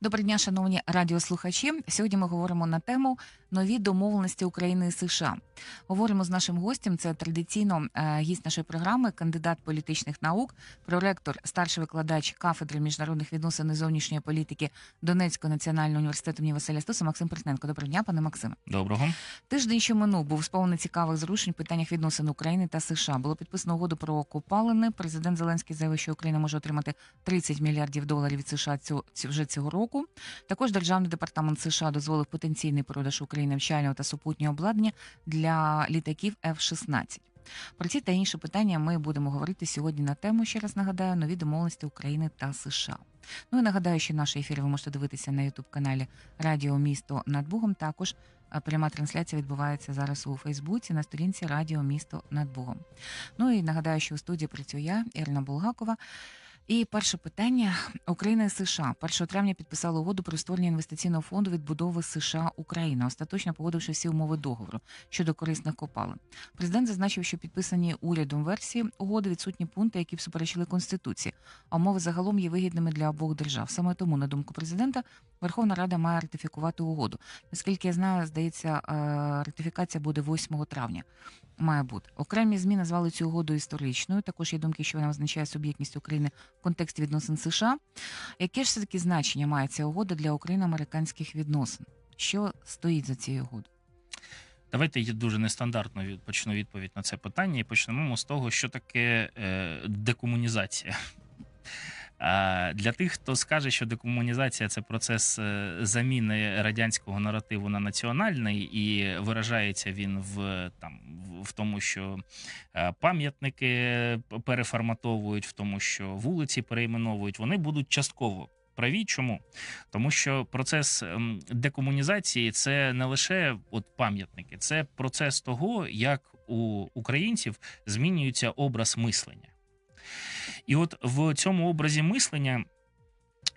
Доброго дня, шановні радіослухачі. Сьогодні ми говоримо на тему нові домовленості України і США. Говоримо з нашим гостем. Це традиційно е, гість нашої програми, кандидат політичних наук, проректор, старший викладач кафедри міжнародних відносин і зовнішньої політики Донецького національного університету імені Василя Стуса Максим Притненко. Доброго дня, пане Максиме. Доброго. Тиждень, що минув, був сповнений цікавих зрушень в питаннях відносин України та США. Було підписано угоду про копалини. Президент Зеленський заявив, що Україна може отримати 30 мільярдів доларів від США цього вже цього року. Також державний департамент США дозволив потенційний продаж України навчального та супутнього обладнання для літаків F-16. Про ці та інші питання ми будемо говорити сьогодні на тему. Ще раз нагадаю, нові домовленості України та США. Ну і нагадаю, що наш ефір ви можете дивитися на ютуб каналі Радіо Місто над Бугом. Також е, пряма трансляція відбувається зараз у Фейсбуці на сторінці Радіо Місто над Бугом. Ну і нагадаю, що у студії працюю я, Ірина Булгакова. І перше питання Україна і США 1 травня підписали угоду про створення інвестиційного фонду відбудови США Україна, остаточно погодивши всі умови договору щодо корисних копалин. Президент зазначив, що підписані урядом версії угоди відсутні пункти, які б суперечили конституції. А умови загалом є вигідними для обох держав. Саме тому, на думку президента, Верховна Рада має ратифікувати угоду. Наскільки я знаю, здається, е, ратифікація буде 8 травня. Має бути окремі змі назвали цю угоду історичною. Також є думки, що вона означає суб'єктність України контексті відносин США. Яке ж все таки значення має ця угода для україно-американських відносин? Що стоїть за цією угодою? Давайте я дуже нестандартно почну відповідь на це питання і почнемо з того, що таке е, декомунізація. Для тих, хто скаже, що декомунізація це процес е, заміни радянського наративу на національний, і виражається він в там в- в тому, що е, пам'ятники переформатовують, в тому, що вулиці перейменовують, вони будуть частково. Праві чому? Тому що процес ем, декомунізації це не лише от пам'ятники, це процес того, як у українців змінюється образ мислення. І от в цьому образі мислення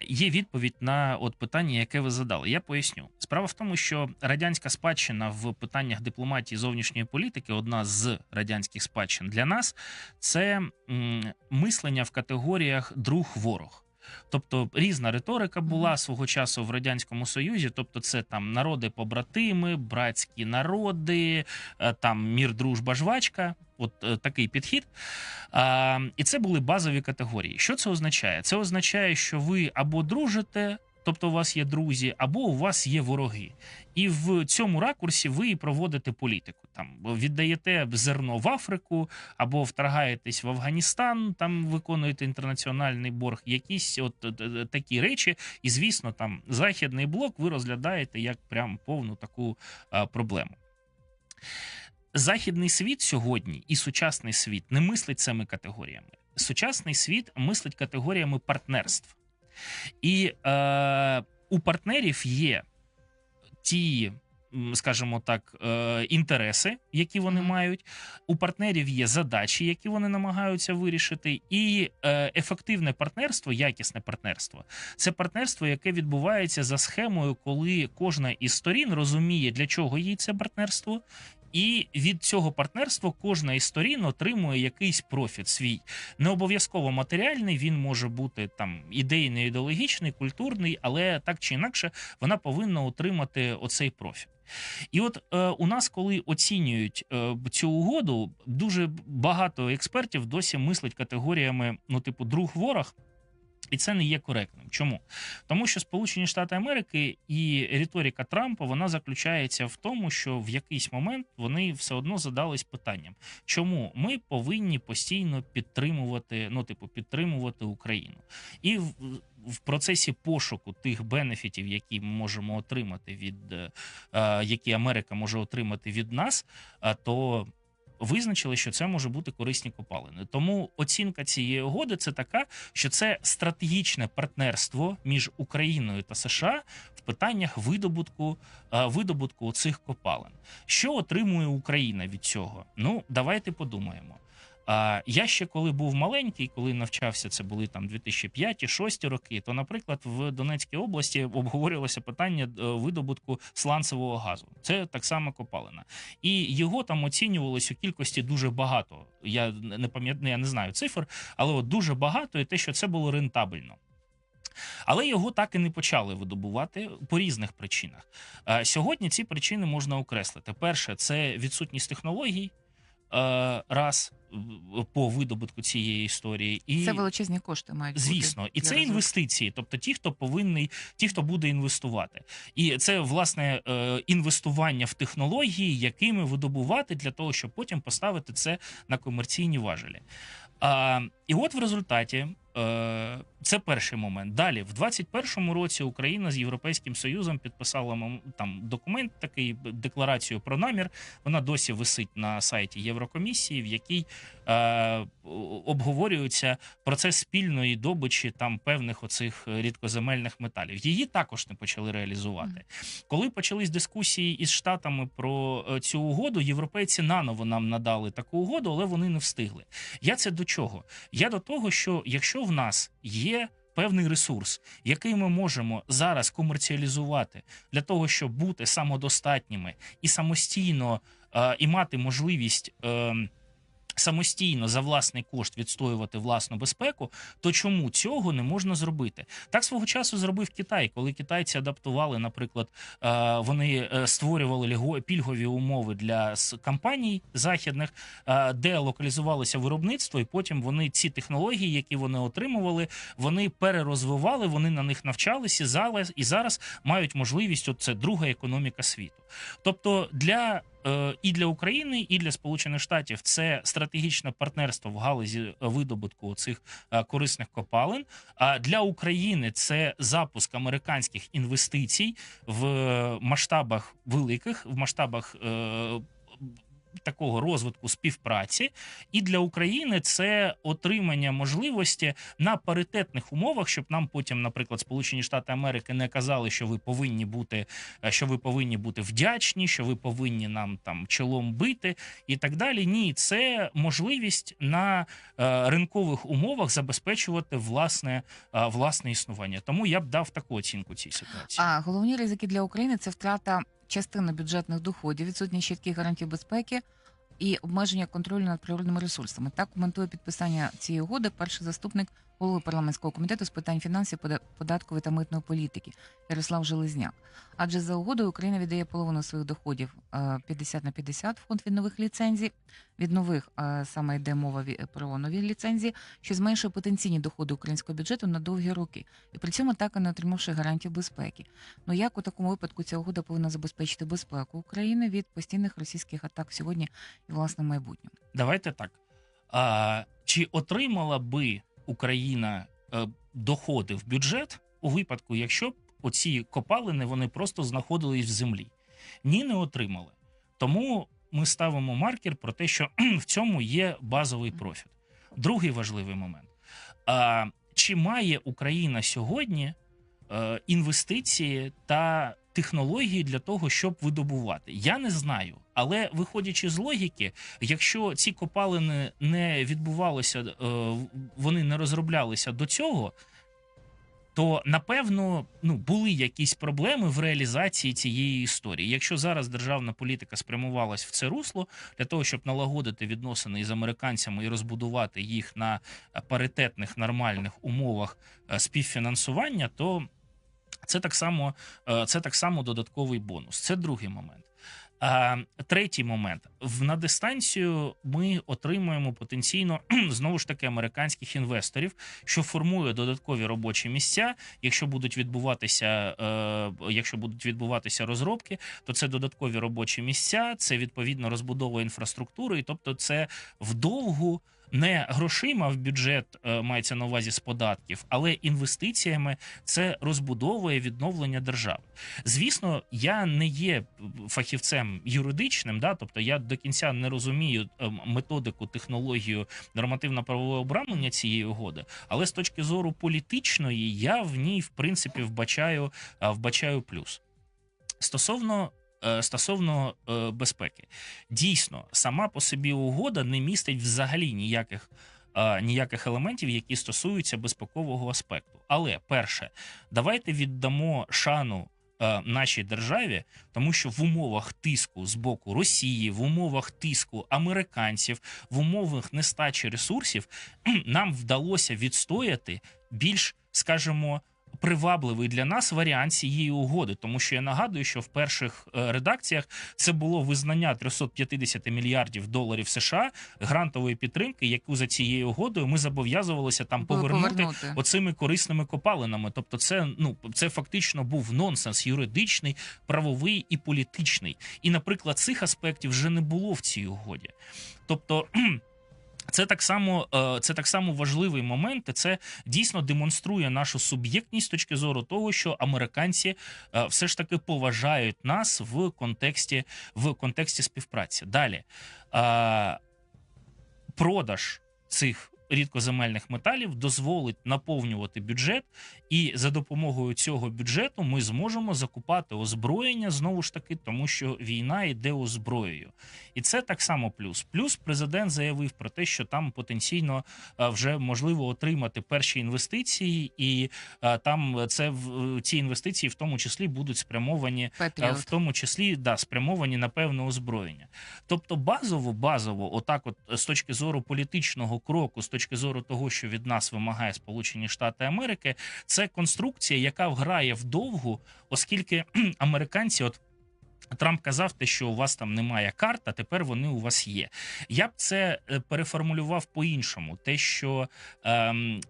є відповідь на от питання, яке ви задали. Я поясню. Справа в тому, що радянська спадщина в питаннях дипломатії зовнішньої політики, одна з радянських спадщин для нас, це мислення в категоріях друг-ворог. Тобто різна риторика була свого часу в радянському союзі. Тобто, це там народи побратими, братські народи, е, там мір, дружба, жвачка. От е, такий підхід. А, і це були базові категорії. Що це означає? Це означає, що ви або дружите, тобто у вас є друзі, або у вас є вороги. І в цьому ракурсі ви проводите політику. Там віддаєте зерно в Африку, або вторгаєтесь в Афганістан, там виконуєте інтернаціональний борг, якісь от е, е, такі речі. І звісно, там західний блок ви розглядаєте як прям повну таку а, проблему. Західний світ сьогодні і сучасний світ не мислить цими категоріями. Сучасний світ мислить категоріями партнерств. І е, у партнерів є ті, скажімо так, е, інтереси, які вони мають. У партнерів є задачі, які вони намагаються вирішити. І е, ефективне партнерство, якісне партнерство це партнерство, яке відбувається за схемою, коли кожна із сторін розуміє, для чого їй це партнерство. І від цього партнерства кожна із сторін отримує якийсь профіт свій. Не обов'язково матеріальний, він може бути там ідейний, ідеологічний, культурний, але так чи інакше вона повинна отримати оцей профіт. І от е, у нас, коли оцінюють е, цю угоду, дуже багато експертів досі мислять категоріями, ну, типу, друг ворог. І це не є коректним. Чому? Тому що Сполучені Штати Америки і риторика Трампа вона заключається в тому, що в якийсь момент вони все одно задались питанням, чому ми повинні постійно підтримувати, ну типу, підтримувати Україну, і в, в процесі пошуку тих бенефітів, які ми можемо отримати від е, е, які Америка може отримати від нас, е, то визначили, що це може бути корисні копалини. Тому оцінка цієї угоди це така, що це стратегічне партнерство між Україною та США в питаннях видобутку, е, видобутку цих копалин. Що отримує Україна від цього? Ну, давайте подумаємо. Я ще коли був маленький, коли навчався, це були там 2005-2006 роки. То, наприклад, в Донецькій області обговорювалося питання е, видобутку сланцевого газу. Це так само копалина, і його там оцінювалось у кількості дуже багато. Я не пам'ятаю, я не знаю цифр, але от дуже багато, і те, що це було рентабельно. Але його так і не почали видобувати по різних причинах. Е, Сьогодні ці причини можна окреслити. Перше, це відсутність технологій. Е, Раз по видобутку цієї історії, і Це величезні кошти мають бути Звісно, і це розвитку. інвестиції, тобто ті, хто повинний, ті, хто буде інвестувати, і це власне е, інвестування в технології, якими видобувати для того, щоб потім поставити це на комерційні важелі. І от в результаті це перший момент. Далі, в 21-му році, Україна з Європейським Союзом підписала там документ, такий декларацію про намір. Вона досі висить на сайті Єврокомісії, в якій е, обговорюється процес спільної добичі там певних оцих е, рідкоземельних металів. Її також не почали реалізувати. Коли почались дискусії із штатами про е, цю угоду, європейці наново нам надали таку угоду, але вони не встигли. Я це до чого? Я до того, що якщо в нас є певний ресурс, який ми можемо зараз комерціалізувати для того, щоб бути самодостатніми і самостійно е, і мати можливість. Е, Самостійно за власний кошт відстоювати власну безпеку, то чому цього не можна зробити? Так свого часу зробив Китай, коли китайці адаптували, наприклад, е, вони е, створювали пільгові умови для компаній західних, е, де локалізувалося виробництво, і потім вони ці технології, які вони отримували, вони перерозвивали, вони на них навчалися і зараз мають можливість. От це друга економіка світу. Тобто для і для України, і для Сполучених Штатів це стратегічне партнерство в галузі видобутку цих корисних копалин. А для України це запуск американських інвестицій в масштабах великих, в масштабах. Такого розвитку співпраці, і для України це отримання можливості на паритетних умовах, щоб нам потім, наприклад, Сполучені Штати Америки не казали, що ви повинні бути, е, що ви повинні бути вдячні, що ви повинні нам там чолом бити і так далі. Ні, це можливість на е, ринкових умовах забезпечувати власне, е, власне існування. Тому я б дав таку оцінку цій ситуації. А головні ризики для України це втрата частини бюджетних доходів, відсутність чітких гарантій безпеки і обмеження контролю над природними ресурсами. Так коментує підписання цієї угоди перший заступник голови парламентського комітету з питань фінансів, пода- податкової та митної політики Ярослав Железняк. Адже за угодою Україна віддає половину своїх доходів е, 50 на 50 в фонд від нових ліцензій. Від нових е, саме йде мова про нові ліцензії, що зменшує потенційні доходи українського бюджету на довгі роки, і при цьому так і не отримавши гарантій безпеки. Ну як у такому випадку ця угода повинна забезпечити безпеку України від постійних російських атак сьогодні і власне майбутньому? Давайте так. А, чи отримала би Україна е, доходи в бюджет у випадку, якщо б оці копалини вони просто знаходились в землі? Ні, не отримали. Тому ми ставимо маркер про те, що в цьому є базовий профіт. Другий важливий момент. Чи має Україна сьогодні е, інвестиції та технології для того, щоб видобувати? Я не знаю. Але виходячи з логіки, якщо ці копалини не відбувалися, е, вони не розроблялися до цього, то напевно ну були якісь проблеми в реалізації цієї історії. Якщо зараз державна політика спрямувалась в це русло для того, щоб налагодити відносини із американцями і розбудувати їх на паритетних нормальних умовах е, співфінансування, то це так само, е, це так само додатковий бонус. Це другий момент. А, третій момент в на дистанцію ми отримуємо потенційно знову ж таки американських інвесторів, що формує додаткові робочі місця. Якщо будуть відбуватися, е, якщо будуть відбуватися розробки, то це додаткові робочі місця, це відповідно розбудова інфраструктури, і тобто це вдовгу. Не грошима в бюджет е, мається на увазі з податків, але інвестиціями це розбудовує відновлення держави. Звісно, я не є фахівцем юридичним, да, тобто я до кінця не розумію е, методику, технологію нормативно-правового обрамлення цієї угоди, але з точки зору політичної, я в ній в принципі вбачаю, е, вбачаю плюс. Стосовно стосовно е, безпеки, дійсно, сама по собі угода не містить взагалі ніяких. е, Ніяких елементів, які стосуються безпекового аспекту. Але перше, давайте віддамо шану е, нашій державі, тому що в умовах тиску з боку Росії, в умовах тиску американців, в умовах нестачі ресурсів нам вдалося відстояти більш, скажімо, привабливий для нас варіант цієї угоди, тому що я нагадую, що в перших е, редакціях це було визнання 350 мільярдів доларів США грантової підтримки, яку за цією угодою ми зобов'язувалися там повернути повернути. оцими корисними копалинами. Тобто, це ну це фактично був нонсенс юридичний, правовий і політичний. І, наприклад, цих аспектів вже не було в цій угоді. Тобто. Це так само, е, це так само важливий момент. і Це дійсно демонструє нашу суб'єктність з точки зору того, що американці е, все ж таки поважають нас в контексті в контексті співпраці. Далі е, продаж цих рідкоземельних металів дозволить наповнювати бюджет, і за допомогою цього бюджету ми зможемо закупати озброєння знову ж таки, тому що війна йде озброєю. І це так само плюс. Плюс президент заявив про те, що там потенційно е, вже можливо отримати перші інвестиції, і е, там це ці інвестиції в тому числі будуть спрямовані а в тому числі да, спрямовані на певне озброєння. Тобто, базово, базово, отак, от з точки зору політичного кроку, з точки зору того, що від нас вимагає Сполучені Штати Америки, це конструкція, яка грає вдовгу, оскільки американці, от. Трамп казав те, що у вас там немає карт, тепер вони у вас є. Я б це е, переформулював по-іншому. Те, що ем,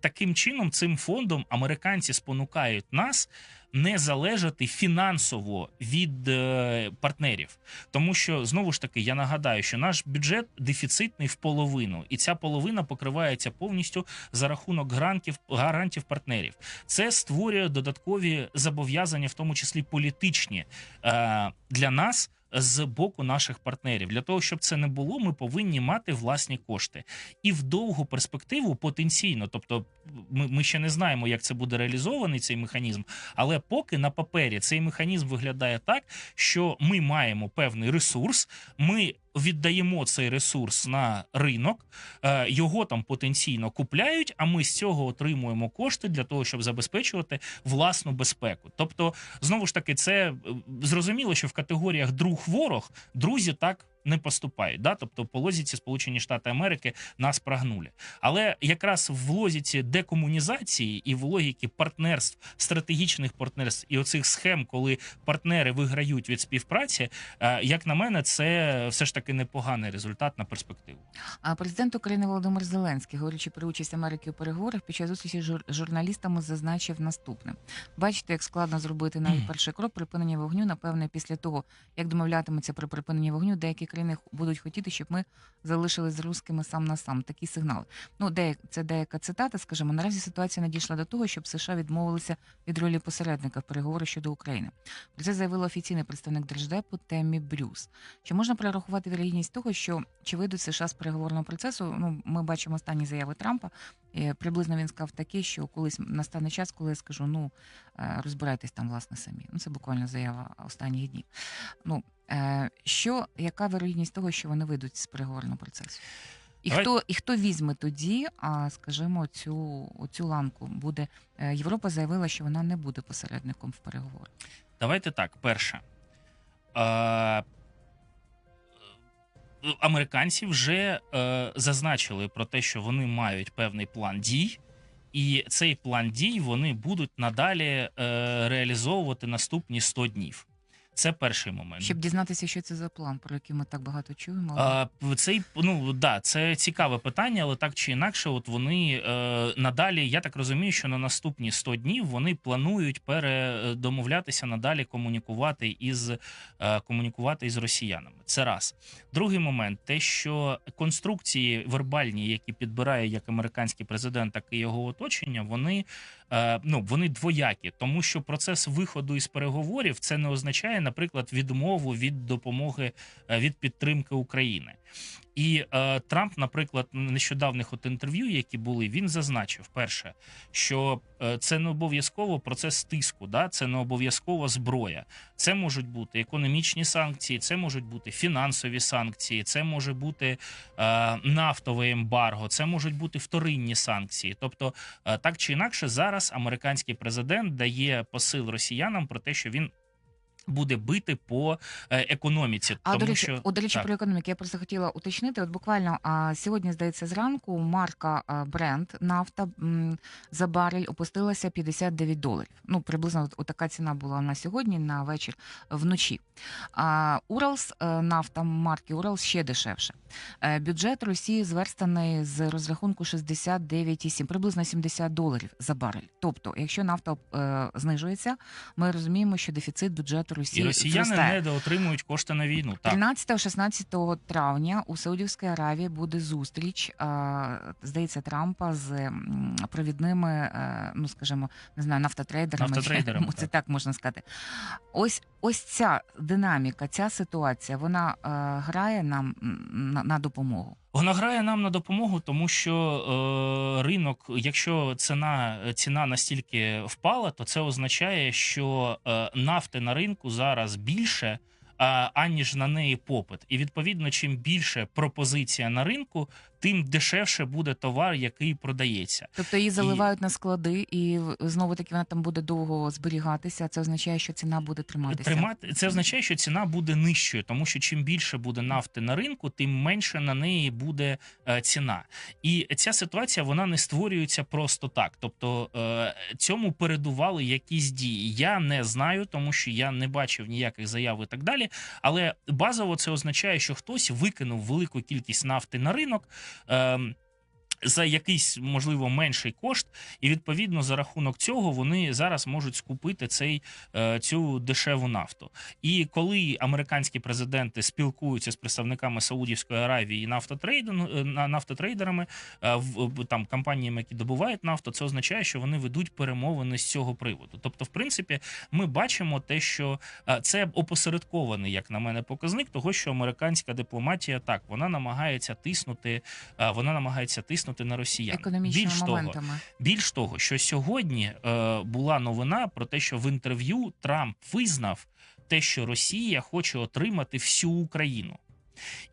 таким чином, цим фондом американці спонукають нас не залежати фінансово від е, партнерів. Тому що знову ж таки я нагадаю, що наш бюджет дефіцитний в половину, і ця половина покривається повністю за рахунок грантів гарантів партнерів. Це створює додаткові зобов'язання, в тому числі політичні е, для нас. З боку наших партнерів для того, щоб це не було, ми повинні мати власні кошти і в довгу перспективу потенційно. Тобто, ми, ми ще не знаємо, як це буде реалізований цей механізм, але поки на папері цей механізм виглядає так, що ми маємо певний ресурс, ми віддаємо цей ресурс на ринок, е, його там потенційно купляють, а ми з цього отримуємо кошти для того, щоб забезпечувати власну безпеку. Тобто, знову ж таки, це е, зрозуміло, що в категоріях друг-ворог друзі так. Не поступають, да, тобто по лозіці Сполучені Штати Америки нас прогнули. Але якраз в лозіці декомунізації і в логіки партнерств, стратегічних партнерств і оцих схем, коли партнери виграють від співпраці, е, як на мене, це все ж таки непоганий результат на перспективу. А президент України Володимир Зеленський, говорячи про участь Америки у переговорах, під час зустрічі з жур- журналістами зазначив наступне: бачите, як складно зробити навіть перший крок припинення вогню. Напевне, після того як домовлятимуться про припинення вогню, деякі країни будуть хотіти, щоб ми залишились з русскими сам на сам. Такі сигнали. Ну, де це деяка цитата. Скажімо, наразі ситуація надійшла до того, щоб США відмовилися від ролі посередника в переговорах щодо України. Про це заявила офіційний представник держдепу Теммі Брюс. Чи можна перерахувати вірогідність того, що чи вийдуть США з переговорного процесу? Ну, ми бачимо останні заяви Трампа. Приблизно він сказав таке, що колись настане час, коли я скажу: ну е, розбирайтесь там власне самі. Ну це буквально заява останніх днів. Ну що яка вірогідність того, що вони вийдуть з переговорного процесу? І Давай- хто і хто візьме тоді, а скажімо, цю цю ланку буде е, Європа заявила, що вона не буде посередником в переговорах. Давайте так. Перше. Е, американці вже е, зазначили про те, що вони мають певний план дій, і цей план дій вони будуть надалі е, реалізовувати наступні 100 днів. Це перший момент. Щоб дізнатися, що це за план, про який ми так багато чуємо. А, цей ну да, це цікаве питання, але так чи інакше, от вони е, надалі, я так розумію, що на наступні 100 днів вони планують передомовлятися надалі комунікувати із е, комунікувати із росіянами. Це раз. Другий момент, те, що конструкції вербальні, які підбирає як американський президент, так і його оточення, вони е, ну вони двоякі, тому що процес виходу із переговорів це не означає, наприклад, відмову від допомоги е, від підтримки України. І е, Трамп, наприклад, в нещодавних от інтерв'ю, які були, він зазначив перше, що е, це не обов'язково процес тиску, да? це не обов'язково зброя. Це можуть бути економічні санкції, це можуть бути фінансові санкції, це може бути е, нафтове ембарго, це можуть бути вторинні санкції. Тобто, е, так чи інакше, зараз американський президент дає посил росіянам про те, що він буде бити по е, економіці. А тому до речі, що о, до речі, так. про економіку я просто хотіла уточнити. От буквально а, сьогодні, здається, зранку марка а, Brent нафта м, за барель опустилася 59 доларів. Ну, приблизно от, от така ціна була на сьогодні, на вечір вночі. А Уралс е, нафта марки Уралс ще дешевше. Е, Бюджет Росії зверстаний з розрахунку 69,7, приблизно 70 доларів за барель. Тобто, якщо нафта е, знижується, ми розуміємо, що дефіцит бюджету і Росії росіяни зростає. недоотримують кошти на війну. Так 13-16 травня у Саудівській Аравії буде зустріч, здається, Трампа з провідними, е, ну скажімо, не знаю, нафтотрейдерами. Нафтотрейдерами, це так. так можна сказати. Ось ось ця динаміка, ця ситуація, вона е, грає нам на, на допомогу. Вона грає нам на допомогу, тому що е, ринок, якщо ціна ціна настільки впала, то це означає, що е, нафти на ринку зараз більше. Аніж на неї попит, і відповідно, чим більше пропозиція на ринку, тим дешевше буде товар, який продається. Тобто її заливають на склади, і знову таки вона там буде довго зберігатися. Це означає, що ціна буде триматися. Тримати це означає, що ціна буде нижчою, тому що чим більше буде нафти на ринку, тим менше на неї буде е, ціна. І ця ситуація вона не створюється просто так. Тобто е, цьому передували якісь дії. Я не знаю, тому що я не бачив ніяких заяв і так далі. Але базово це означає, що хтось викинув велику кількість нафти на ринок. Е, за якийсь можливо менший кошт, і відповідно за рахунок цього вони зараз можуть скупити цей е, цю дешеву нафту. І коли американські президенти спілкуються з представниками Саудівської Аравії і е, на- нафтотрейдерами, е, там компаніями, які добувають нафту, це означає, що вони ведуть перемовини з цього приводу. Тобто, в принципі, ми бачимо те, що це опосередкований, як на мене, показник того, що американська дипломатія так вона намагається тиснути, вона намагається тиснути на росіян. економічними Більш того, більш того, що сьогодні е, була новина про те, що в інтерв'ю Трамп визнав те, що Росія хоче отримати всю Україну.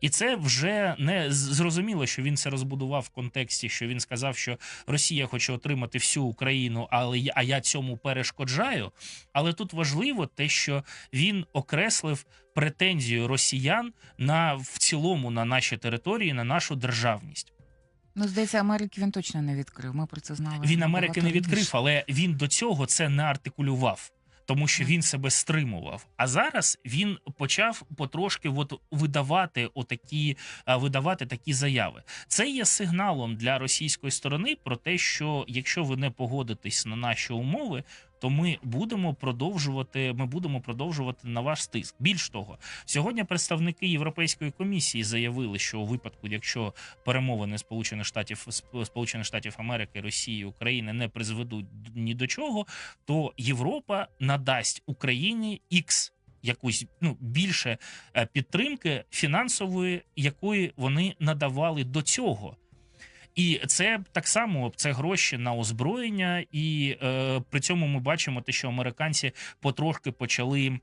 І це вже не зрозуміло, що він це розбудував в контексті, що він сказав, що Росія хоче отримати всю Україну, але а я цьому перешкоджаю. Але тут важливо те, що він окреслив претензію росіян на в цілому на наші території, на нашу державність. Ну, здається, Америки він точно не відкрив. Ми про це знали. Він Америки не відкрив, але він до цього це не артикулював. Тому що він себе стримував. А зараз він почав потрошки от видавати отакі, видавати такі заяви. Це є сигналом для російської сторони про те, що якщо ви не погодитесь на наші умови, то ми будемо продовжувати. Ми будемо продовжувати на ваш стиск. Більш того, сьогодні представники Європейської комісії заявили, що у випадку, якщо перемовини Сполучених Штатів Сполучених Штатів Америки, Росії, України не призведуть ні до чого, то Європа надасть Україні ікс. Якусь ну більше е, підтримки фінансової, якої вони надавали до цього. І це так само це гроші на озброєння, і е, при цьому ми бачимо те, що американці потрошки почали.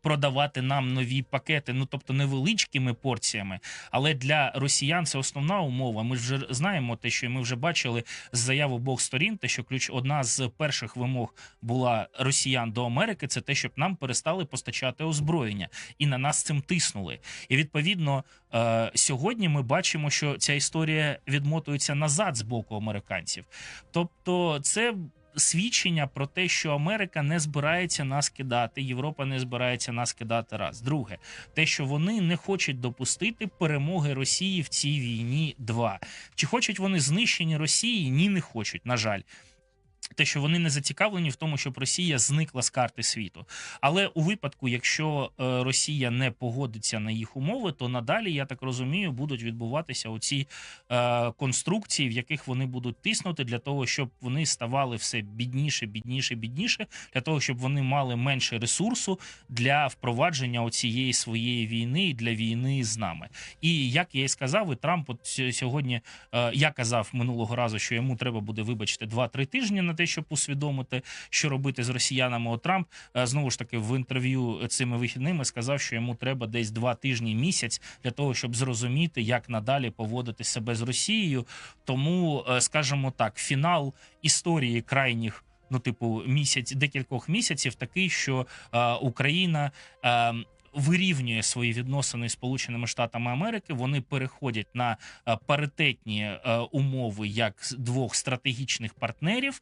Продавати нам нові пакети, ну тобто невеличкими порціями, але для росіян це основна умова. Ми вже знаємо те, що ми вже бачили з заяв обох сторін. Те, що ключ одна з перших вимог була росіян до Америки, це те, щоб нам перестали постачати озброєння, і на нас цим тиснули. І відповідно е, сьогодні ми бачимо, що ця історія відмотується назад з боку американців. Тобто, це свідчення про те, що Америка не збирається нас кидати, Європа не збирається нас кидати. Раз друге, те, що вони не хочуть допустити перемоги Росії в цій війні. Два чи хочуть вони знищення Росії? Ні, не хочуть. На жаль. Те, що вони не зацікавлені в тому, щоб Росія зникла з карти світу. Але у випадку, якщо е, Росія не погодиться на їх умови, то надалі, я так розумію, будуть відбуватися оці е, конструкції, в яких вони будуть тиснути для того, щоб вони ставали все бідніше, бідніше, бідніше, для того, щоб вони мали менше ресурсу для впровадження оцієї своєї війни і для війни з нами. І як я і сказав, і Трамп от сьогодні е, я казав минулого разу, що йому треба буде вибачити 2-3 тижні на те, щоб усвідомити, що робити з росіянами. От Трамп е, знову ж таки в інтерв'ю цими вихідними сказав, що йому треба десь 2 тижні місяць для того, щоб зрозуміти, як надалі поводити себе з Росією. Тому, е, скажімо так, фінал історії крайніх. Ну, типу, місяць, декількох місяців такий, що е, Україна е, вирівнює свої відносини з Сполученими Штатами Америки. Вони переходять на е, паритетні е, умови як двох стратегічних партнерів.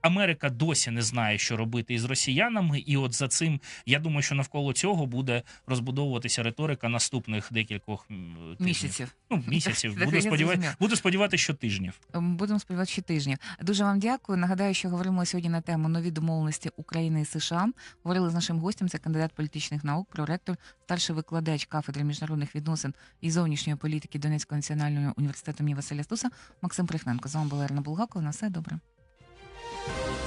Америка досі не знає, що робити із росіянами, і от за цим я думаю, що навколо цього буде розбудовуватися риторика наступних декількох тижнів. Місяців. Ну місяців. Буду сподіватися, буду сподіватися, що тижнів. Ем, Будемо сподіватися, що тижнів. Дуже вам дякую. Нагадаю, що говоримо сьогодні на тему нові домовленості України і США. Говорили з нашим гостем. Це кандидат політичних наук, проректор, старший викладач кафедри міжнародних відносин і зовнішньої політики Донецького національного університету імені Василя Стуса Максим Прихненко. З вами була Ірина Булгакова. На все добре.